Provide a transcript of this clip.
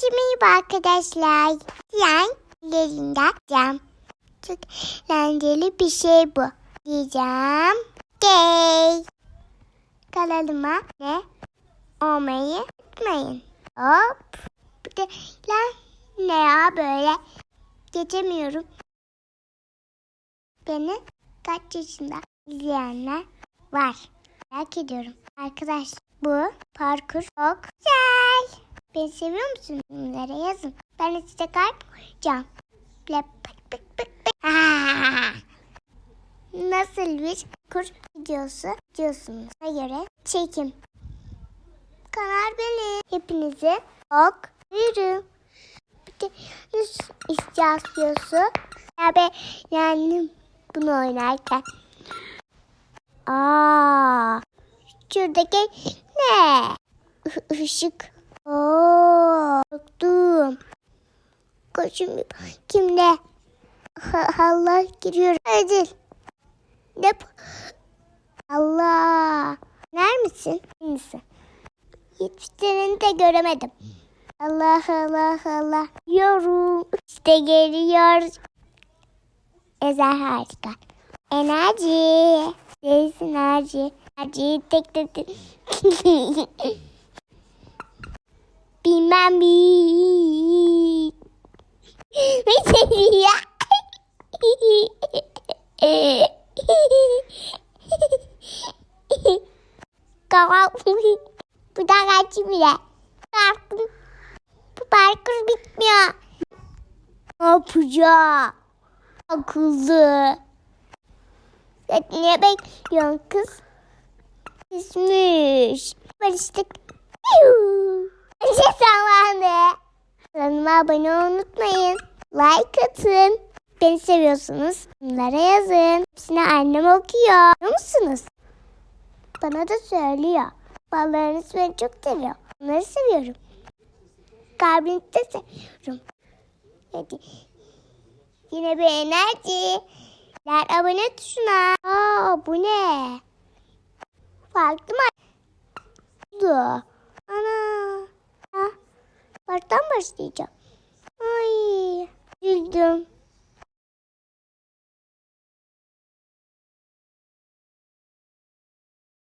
Herkese merhaba arkadaşlar. Yanlarında cam. Çok eğlenceli bir şey bu. Diyeceğim. Gay. Kanalıma ne olmayı unutmayın. Hop. Bir de lan ne ya böyle. Geçemiyorum. Beni kaç yaşında izleyenler var. Merak ediyorum. Arkadaş bu parkur çok güzel. Beni seviyor musunuz? Bunlara yazın. Ben size kalp koyacağım. Nasıl bir parkur videosu diyorsunuz? göre çekim. Kanal benim. Hepinize ok de nasıl istiyorsun? Ya ben yani bunu oynarken. Aa, şuradaki ne? Işık. Oo, korktum. Koşun kimde? Ha- Allah giriyor. Ödül. Bu? Allah. Ner misin? Neyse. Hiçbirini de göremedim. Allah Allah Allah. Yorum. İşte geliyor. Ezel harika. Enerji. Ses enerji. Enerji tek tek tek. Bilmem. Kavam. Bu da kaçı bile. Parkur. Bu parkur bitmiyor. Ne yapacağım? Akıllı. Sen ne bekliyorsun kız? Küsmüş. Barıştık. Yuh. Zamanı. Kanalıma abone olmayı unutmayın. Like atın. Beni seviyorsunuz. Bunlara yazın. Hepsini annem okuyor. Biliyor musunuz? Bana da söylüyor. Ballarınız beni çok seviyor. Onları seviyorum. Kalbinizi de seviyorum. Hadi. Yine bir enerji. Ler abone tuşuna. Aa bu ne? Farklı mı? oldu? Baştan başlayacağım. Ay, üzüldüm.